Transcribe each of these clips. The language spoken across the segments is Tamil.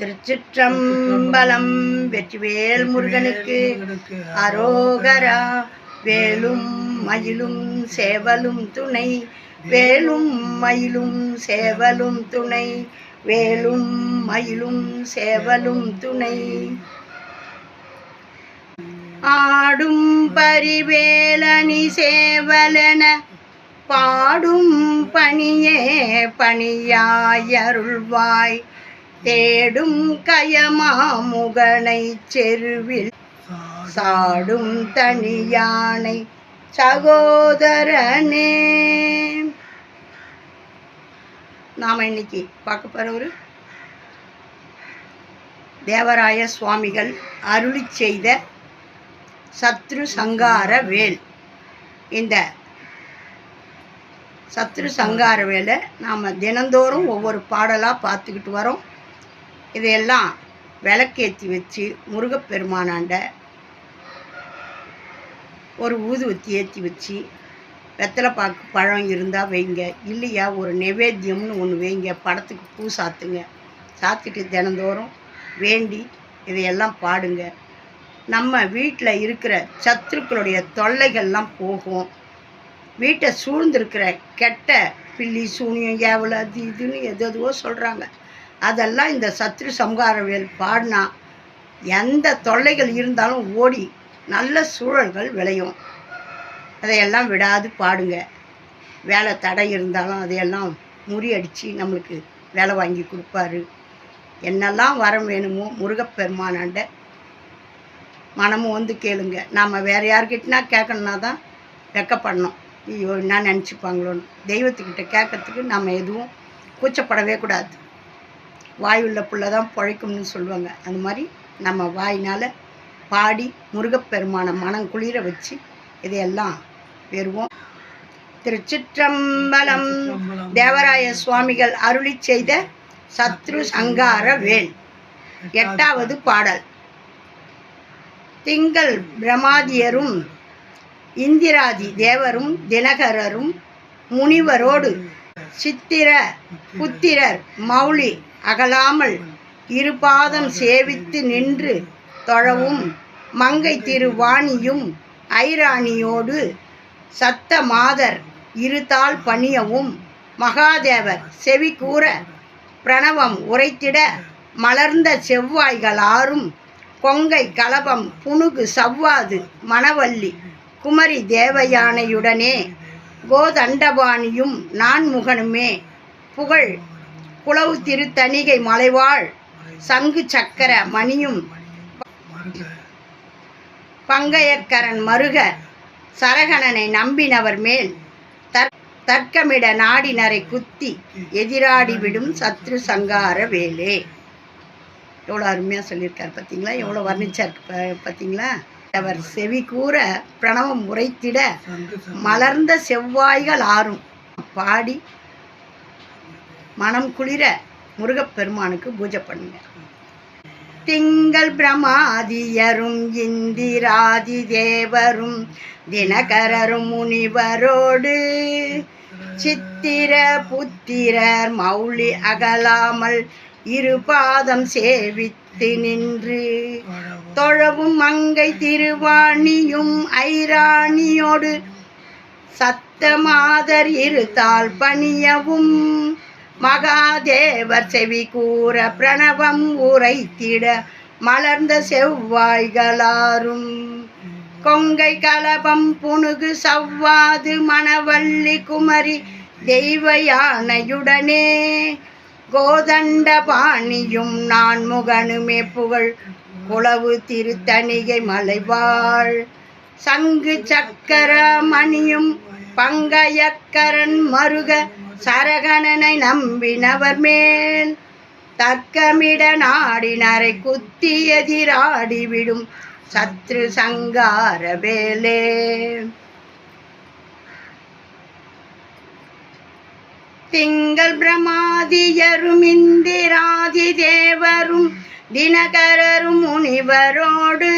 திருச்சிற்றம்பலம் வெற்றிவேல் முருகனுக்கு அரோகரா. வேலும் மயிலும் சேவலும் துணை. வேலும் மயிலும் சேவலும் துணை. வேலும் மயிலும் சேவலும் துணை. ஆடும் பரிவேலணி சேவலன பாடும் பணியே பணியாயருள்வாய் தேடும் கயமாமுகனை செருவில் சாடும் தனியானை சகோதரனே. நாம் இன்னைக்கு பார்க்க போகிற ஒரு தேவராய சுவாமிகள் அருளி செய்த சத்ரு சங்கார வேல். இந்த சத்ரு சங்கார வேலை நாம் தினந்தோறும் ஒவ்வொரு பாடலாக பார்த்துக்கிட்டு வரோம். இதையெல்லாம் விளக்கேற்றி வச்சு முருகப்பெருமானாண்ட ஒரு ஊதுவத்தி ஏற்றி வச்சு வெத்தலை பாக்கு பழம் இருந்தால் வைங்க இல்லையா ஒரு நெவேத்தியம்னு ஒன்று வைங்க படத்துக்கு பூ சாத்துங்க. சாத்திட்டு தினந்தோறும் வேண்டி இதையெல்லாம் பாடுங்க. நம்ம வீட்டில் இருக்கிற சத்துருக்களுடைய தொல்லைகள்லாம் போகும். வீட்டை சூழ்ந்திருக்கிற கெட்ட பில்லி சூனியம் ஏவல் அது இதுன்னு எது எதுவோ சொல்கிறாங்க அதெல்லாம் இந்த சத்ரு சம்ஹாரவேல் பாடினா எந்த தொல்லைகள் இருந்தாலும் ஓடி நல்ல சூழல்கள் விளையும். அதையெல்லாம் விடாது பாடுங்க. வேலை தடை இருந்தாலும் அதையெல்லாம் முறியடித்து நம்மளுக்கு வேலை வாங்கி கொடுப்பாரு. என்னெல்லாம் வரம் வேணுமோ முருகப்பெருமானாண்ட மனமும் வந்து கேளுங்க. நாம் வேறு யார்கிட்டனா கேட்கணுன்னா தான் வெக்கப்படணும். ஐயோ என்ன நினச்சிப்பாங்களோன்னு. தெய்வத்துக்கிட்ட கேட்கறதுக்கு நம்ம எதுவும் கூச்சப்படவே கூடாது. வாயுள்ள புள்ள தான் பிழைக்கும்னு சொல்லுவாங்க. அந்த மாதிரி நம்ம வாயினால் பாடி முருகப்பெருமான மனம் குளிர வச்சு இதையெல்லாம் பெறுவோம். திருச்சிற்றம்பலம். தேவராய சுவாமிகள் அருளி செய்த சத்ரு சங்கார வேல். எட்டாவது பாடல். திங்கள் பிரமாதியரும் இந்திராதி தேவரும் தினகரரும் முனிவரோடு சித்திர புத்திரர் மௌலி அகலாமல் இருபாதம் சேவித்து நின்று தொழவும் மங்கை திருவாணியும் ஐராணியோடு சத்த மாதர் இருதாள் பணியவும் மகாதேவர் செவி கூற பிரணவம் உரைத்திட மலர்ந்த செவ்வாய்கள் ஆறும் கொங்கை கலபம் புனுகு சவ்வாது மணவல்லி குமரி தேவயானையுடனே கோதண்டபாணியும் நான்முகனுமே புகழ் குளவு திருத்தணிகை மலைவாழ் சங்கு சக்கர மணியும் பங்கையக்கரன் மருக சரகணனை நம்பினவர் மேல் தர்க்கமிட நாடினரை குத்தி எதிராடி விடும் சத்ரு சங்கார வேலே. எவ்வளோ அருமையாக சொல்லியிருக்கார் பார்த்தீங்களா எவ்வளோ வர்ணிச்சார் பார்த்தீங்களா அவர் செவி கூற பிரணவம் உரைத்திட மலர்ந்த செவ்வாய்கள் ஆறும். பாடி மனம் குளிர முருகப்பெருமானுக்கு பூஜை பண்ணுங்க. திங்கள் பிரமாதியரும் இந்திராதி தேவரும் தினகரரும் முனிவரோடு. சித்திர புத்திரர் மௌலி அகலாமல் இரு பாதம் சேவித்து நின்று. தொழவும் மங்கை திருவாணியும் ஐராணியோடு சத்தமாதர் இருத்தால் பணியவும். மகாதேவர் செவி கூற பிரணவம் உரைத்திட மலர்ந்த செவ்வாய்களாரும். கொங்கை கலபம் புனுகு சவ்வாது மணவள்ளி குமரி தெய்வ யானையுடனே. கோதண்ட பாணியும் நான் முகனுமே புகழ் குளவு திருத்தணிகை மலைவாழ். சங்கு சக்கர மணியும் பங்கயக்கரன் மருக சரகணனை நம்பினவர் மேல் தர்க்கமிட நாடினரை குத்தி எதிராடிவிடும் சத்ரு சங்கார வேலே. திங்கள் பிரமாதியரும் இந்திராதி தேவரும் தினகரரும் முனிவரோடு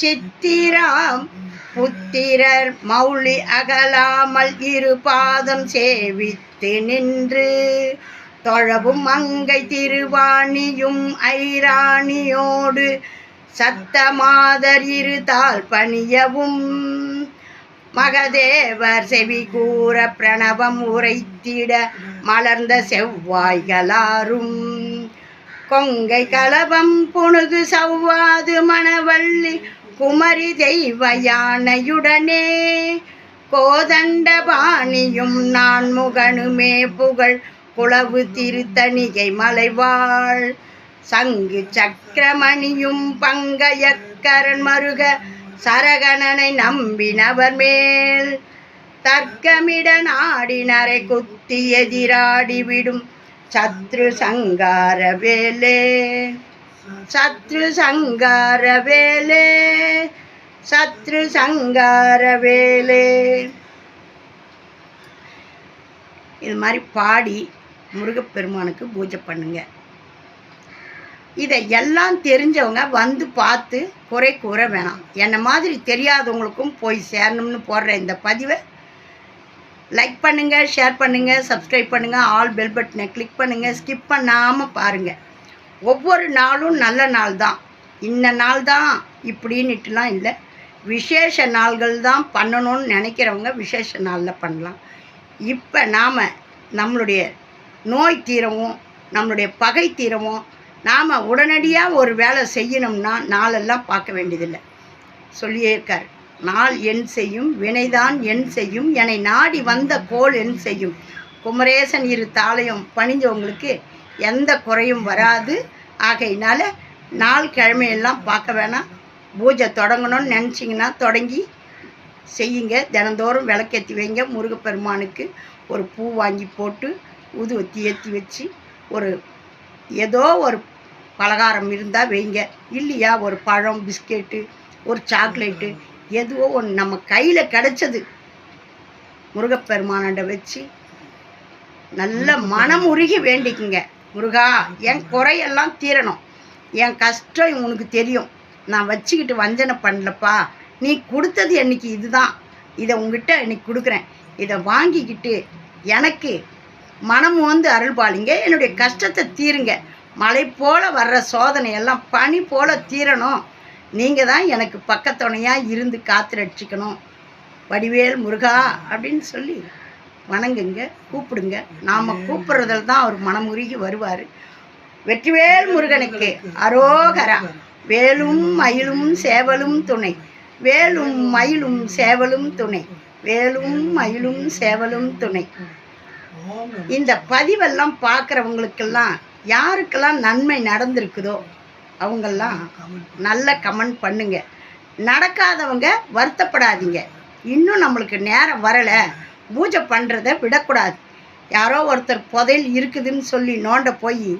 சித்திராம் புத்திரர் மௌலி அகலாமல் இரு பாதம் சேவித்து நின்று தொழவும் மங்கை திருவாணியும் ஐராணியோடு சத்தமாதர் இருதால் பணியவும். மகதேவர் செவி கூற பிரணவம் உரைத்திட மலர்ந்த செவ்வாய்களாரும். கொங்கை கலபம் புணுகு சவ்வாது மணவள்ளி குமரி தெய்வ யானையுடனே கோதண்ட பாணியும் நான் முகனுமே புகழ் குளவு திருத்தணிகை மலைவாழ். சங்கு சக்கரமணியும் பங்கயக்கரன் மருக சரகணனை நம்பினவர் மேல். தர்க்கமிட நாடினரை குத்தி எதிராடிவிடும் சத்ரு சங்கார வேலே. சத்ரு சங்கார வேலே சத்ரு சங்கார வேலே. இது மாதிரி பாடி முருகப்பெருமானுக்கு பூஜை பண்ணுங்க. இதை எல்லாம் தெரிஞ்சவங்க வந்து பார்த்து குறை கூற வேணாம். என்னை மாதிரி தெரியாதவங்களுக்கும் போய் சேரணும்னு போடுற இந்த பதிவை லைக் பண்ணுங்கள் ஷேர் பண்ணுங்கள் சப்ஸ்கிரைப் பண்ணுங்கள் ஆல் பெல் பட்டனை கிளிக் பண்ணுங்கள் ஸ்கிப் பண்ணாமல் பாருங்கள் ஒவ்வொரு நாளும் நல்ல நாள் தான் இந்த நாள் தான் இப்படின்னுட்டுலாம் இல்லை. விசேஷ நாள்கள் தான் பண்ணணும்னு நினைக்கிறவங்க விசேஷ நாளில் பண்ணலாம். இப்போ நாம் நம்மளுடைய நோய் தீரவும் நம்மளுடைய பகை தீரவும் நாம் உடனடியாக ஒரு வேலை செய்யணும்னா நாளெல்லாம் பார்க்க வேண்டியதில்லை. சொல்லியே இருக்கார். நாள் என் செய்யும் வினைதான் என் செய்யும் என்னை நாடி வந்த கோல் என் செய்யும். குமரேசன் இரு தாளையும் பணிஞ்சவங்களுக்கு எந்த குறையும் வராது. ஆகையினால நாள் கிழமையெல்லாம் பார்க்க வேணாம். பூஜை தொடங்கணும்னு நினச்சிங்கன்னா தொடங்கி செய்யுங்க. தினந்தோறும் விளக்கேற்றி வைங்க. முருகப்பெருமானுக்கு ஒரு பூ வாங்கி போட்டு ஊதுவத்தி ஏற்றி வச்சு ஒரு ஏதோ ஒரு பலகாரம் இருந்தால் வைங்க. இல்லையா ஒரு பழம் பிஸ்கெட்டு ஒரு சாக்லேட்டு எதுவோ ஒன்று நம்ம கையில் கிடைச்சது. முருகப்பெருமானண்ட வச்சு நல்ல மனமுருகி வேண்டிக்குங்க. முருகா என் குறையெல்லாம் தீரணும். என் கஷ்டம் உனக்கு தெரியும். நான் வச்சுக்கிட்டு வஞ்சனை பண்ணலப்பா. நீ கொடுத்தது என்னைக்கு இதுதான். இதை உங்ககிட்ட இன்னைக்கு கொடுக்குறேன். இதை வாங்கிக்கிட்டு எனக்கு மனம் வந்து அருள்பாலிங்க. என்னுடைய கஷ்டத்தை தீருங்க. மலை போல் வர்ற சோதனையெல்லாம் பனி போல் தீரணும். நீங்கள் தான் எனக்கு பக்கத்துணையாக இருந்து காத்து ரட்சிக்கணும். வடிவேல் முருகா அப்படின்னு சொல்லி வணங்குங்க கூப்பிடுங்க. நாம் கூப்பிட்றதில் தான் அவர் மனமுருகி வருவார். வெற்றிவேல் முருகனுக்கு அரோகரா. வேலும் மயிலும் சேவலும் துணை. வேலும் மயிலும் சேவலும் துணை. வேலும் மயிலும் சேவலும் துணை. இந்த பதிவெல்லாம் பார்க்குறவங்களுக்கெல்லாம் யாருக்கெல்லாம் நன்மை நடந்திருக்குதோ அவங்கெல்லாம் நல்ல கமெண்ட் பண்ணுங்க. நடக்காதவங்க வருத்தப்படாதீங்க. இன்னும் நம்மளுக்கு நேரம் வரலை. பூஜை பண்ணுறத விடக்கூடாது. யாரோ ஒருத்தர் புதையல் இருக்குதுன்னு சொல்லி நோண்ட போய்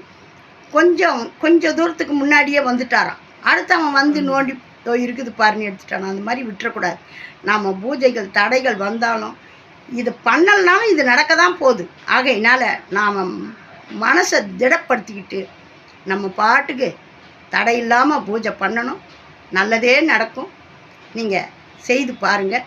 கொஞ்சம் கொஞ்சம் தூரத்துக்கு முன்னாடியே வந்துட்டாராம். அடுத்தவன் வந்து நோண்டி "இதோ இருக்குது பாருன்னு எடுத்துட்டான். அந்த மாதிரி விட்டுறக்கூடாது. நாம் பூஜைகள் தடைகள் வந்தாலும் இது பண்ணலனாலும் இது நடக்க தான் போகுது. ஆகையினால நாம் மனசை திடப்படுத்திக்கிட்டு நம்ம பாட்டுக்கு தடை இல்லாமல் பூஜை பண்ணணும். நல்லதே நடக்கும். நீங்கள் செய்து பாருங்கள்